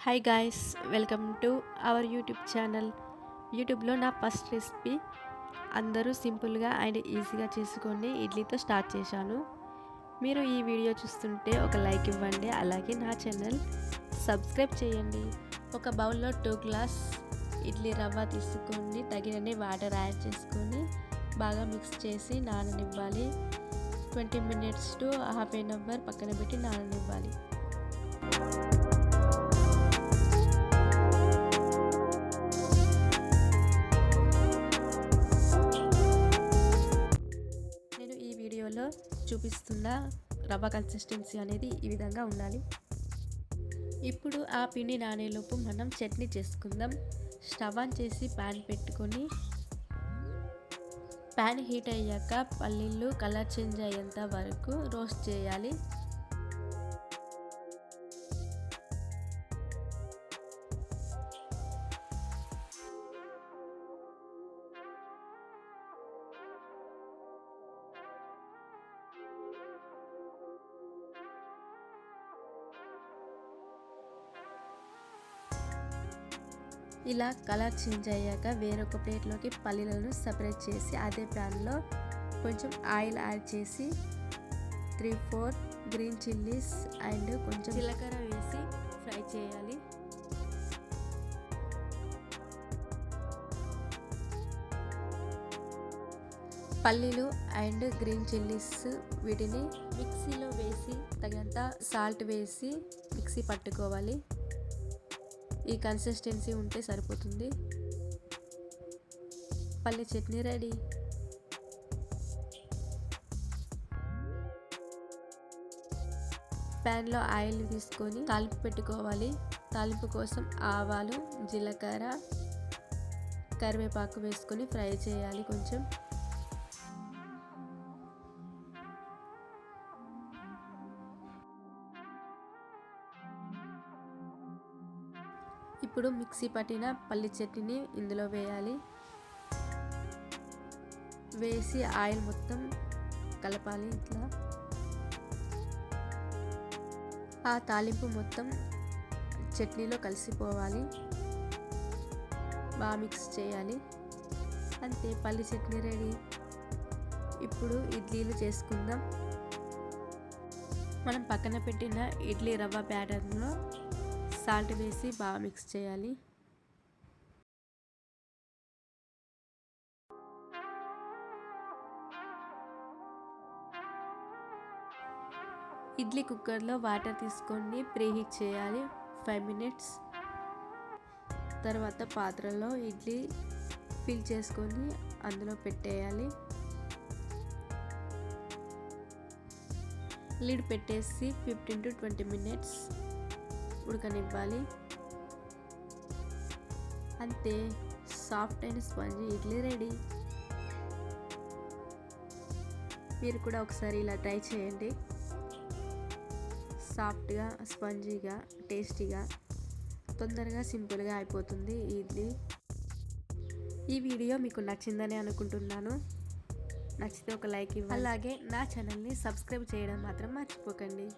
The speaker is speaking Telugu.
Hi guys welcome to our YouTube channel యూట్యూబ్లో నా ఫస్ట్ రెసిపీ అందరూ సింపుల్గా అండ్ ఈజీగా చేసుకొని ఇడ్లీతో స్టార్ట్ చేశాను. మీరు ఈ వీడియో చూస్తుంటే ఒక లైక్ ఇవ్వండి అలాగే నా ఛానల్ సబ్స్క్రైబ్ చేయండి. ఒక బౌల్లో టూ గ్లాస్ ఇడ్లీ రవ్వ తీసుకొని తగినన్ని వాటర్ యాడ్ చేసుకొని బాగా మిక్స్ చేసి నాననివ్వాలి. Twenty minutes to half an hour పక్కన పెట్టి నాననివ్వాలి. నేను ఈ వీడియోలో చూపిస్తున్న రవ్వ కన్సిస్టెన్సీ అనేది ఈ విధంగా ఉండాలి. ఇప్పుడు ఆ పిండి నానేలోపు మనం చట్నీ చేసుకుందాం. స్టవ్ ఆన్ చేసి ప్యాన్ పెట్టుకొని ప్యాన్ హీట్ అయ్యాక పల్లీలు కలర్ చేంజ్ అయ్యేంత వరకు రోస్ట్ చేయాలి. ఇలా కలర్ చేంజ్ అయ్యాక వేరొక ప్లేట్లోకి పల్లీలను సపరేట్ చేసి అదే ప్యాన్లో కొంచెం ఆయిల్ యాడ్ చేసి three four green chillies and కొంచెం జీలకర్ర వేసి ఫ్రై చేయాలి. పల్లీలు అండ్ గ్రీన్ చిల్లీస్ వీటిని మిక్సీలో వేసి తగినంత సాల్ట్ వేసి మిక్సీ పట్టుకోవాలి. ఈ కన్సిస్టెన్సీ ఉంటే సరిపోతుంది. పల్లి చట్నీ రెడీ. ప్యాన్లో ఆయిల్ తీసుకొని తాలింపు పెట్టుకోవాలి. తాలింపు కోసం ఆవాలు జీలకర్ర కరివేపాకు వేసుకొని ఫ్రై చేయాలి కొంచెం. ఇప్పుడు మిక్సీ పట్టిన పల్లి చట్నీని ఇందులో వేయాలి. వేసి ఆయిల్ మొత్తం కలపాలి ఇట్లా. ఆ తాలింపు మొత్తం చట్నీలో కలిసిపోవాలి. బాగా మిక్స్ చేయాలి. అంతే పల్లి చట్నీ రెడీ. ఇప్పుడు ఇడ్లీలు చేసుకుందాం. మనం పక్కన పెట్టిన ఇడ్లీ రవ్వ బ్యాటర్లో సాల్ట్ వేసి బాగా మిక్స్ చేయాలి. ఇడ్లీ కుక్కర్లో వాటర్ తీసుకొని ప్రీహీట్ చేయాలి ఫైవ్ మినిట్స్. తర్వాత పాత్రలో ఇడ్లీ ఫిల్ చేసుకొని అందులో పెట్టేయాలి. లిడ్ పెట్టేసి ఫిఫ్టీన్ టు ట్వంటీ మినిట్స్. ఉడకనివ్వాలి. అంతే. సాఫ్ట్ అయిన స్పాంజీ ఇడ్లీ రెడీ. మీరు కూడా ఒకసారి ఇలా ట్రై చేయండి. సాఫ్ట్గా స్పంజీగా టేస్టీగా తొందరగా సింపుల్గా అయిపోతుంది ఇడ్లీ. ఈ వీడియో మీకు నచ్చిందని అనుకుంటున్నాను. నచ్చితే ఒక లైక్ ఇవ్వండి. అలాగే నా ఛానల్ని సబ్స్క్రైబ్ చేయడం మాత్రం మర్చిపోకండి.